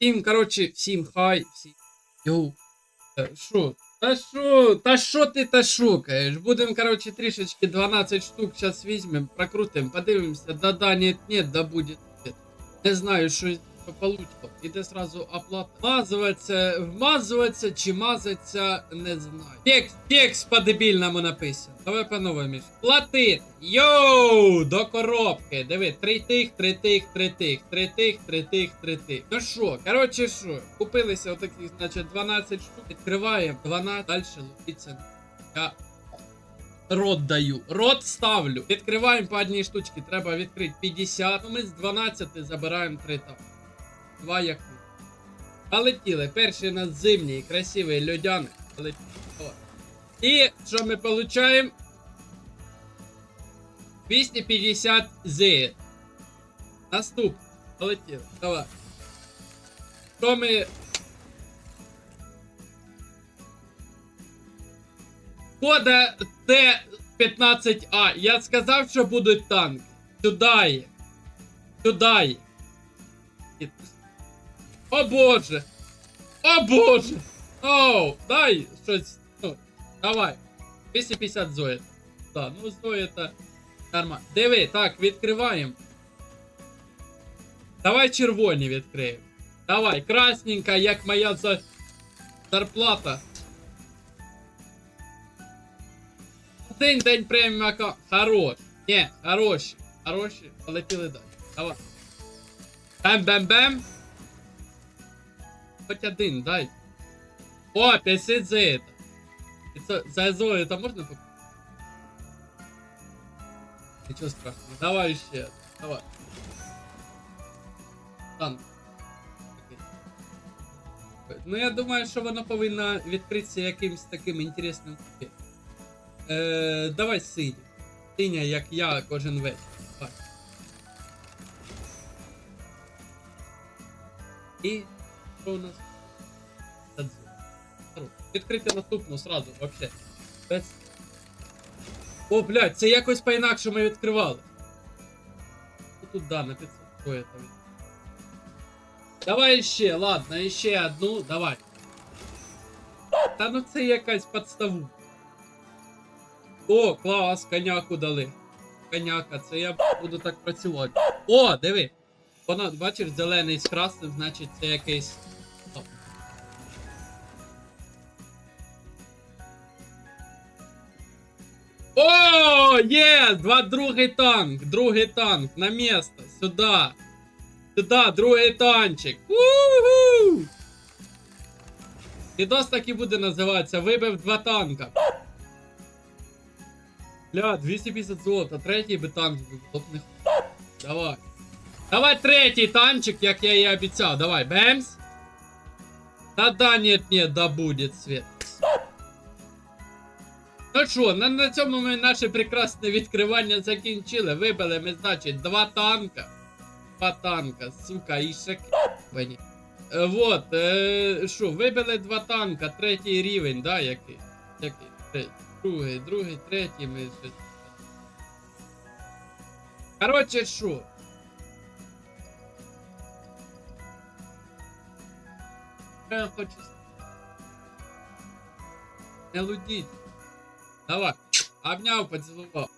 Всім, коротше, всім хай, всім. Йоу. Та Що? Та що? Та що ти та шукаєш? Будем, коротше, трішечки 12 штук зараз візьмемо, прокрутим, подивимося, да-да, нет, нет, да буде. Не знаю, що получило. Іде сразу оплата. Вмазуватися, вмазуватися чи мазаться, не знаю. Текст, текст по-дебільному написано. Давай по новому. Платити. Йоу, до коробки. Диви, три тих, три тих, три тих, три тих, три тих, три тих. Ну що, коротше, що? Купилися отакі, значить, 12 штук. Відкриваємо 12, далі лупиться. Я Рот даю. Рот ставлю. Відкриваємо по одній штучці. Треба відкрити 50. Ну ми з 12 забираємо 3 там. Два як. Полетіли. Перший у нас зимній, красивий льодяник. І що ми получаємо? 250 з. Наступний. Полетіли. Давай. Що ми. Кода Т-15А. Я сказав, що будуть танки. Сюда є. О боже! О боже! Оу, дай щось. Ну, давай. 250 зоїд. Так, ну зоїта. Нормально. Диви, так, відкриваємо. Давай червоні відкриємо. Давай, красненька, як моя за... зарплата. День, день преміум аккаунт. Хорош. Ні, хороші. Хороші. Полетіли далі. Давай. Бем-бем-бем. Хоть один, дай. О, 50 за это. Это за Зою это можно купить? Ничего страшного. Давай еще. Давай. Танк. Окей. Ну, я думаю, що воно повинно відкритися якимось таким інтересним. купе. Е, давай синю. Синя, як я кожен вечір. Давай. І що у нас? Відкрити наступну сразу, вообще. Без... О, блядь, це якось по-інакшому ми відкривали. Тут да, на 500. Що я там? Давай ще, ладно, ще одну, давай. Та ну це якась подставу. О, клас, коняку дали. Коняка, це я буду так працювати. О, диви. Вона, бачиш, зелений з красним, значить це якийсь. О. О, є! Два другий танк! Другий танк на місто! Сюди! Сюди, другий танчик! Уху! Відос так і буде називатися. Вибив два танка. Бля, 250 золота, третій би танк був. Топ не. Давай. Давай третій танчик, як я і обіцяв. Давай, бемс. Да да, нет, нет, да будет свет. Ну що, на, на цьому ми наше прекрасне відкривання закінчили. Вибили ми, значить, два танка. Два танка, сука, і ще. Е, Вот, е, що, вибили два танка, третій рівень, да, який? Який? Третій. Другий, другий, третій ми. Короче, що? Що я хочу? Не лудіть. Давай. Обняв, поцілував.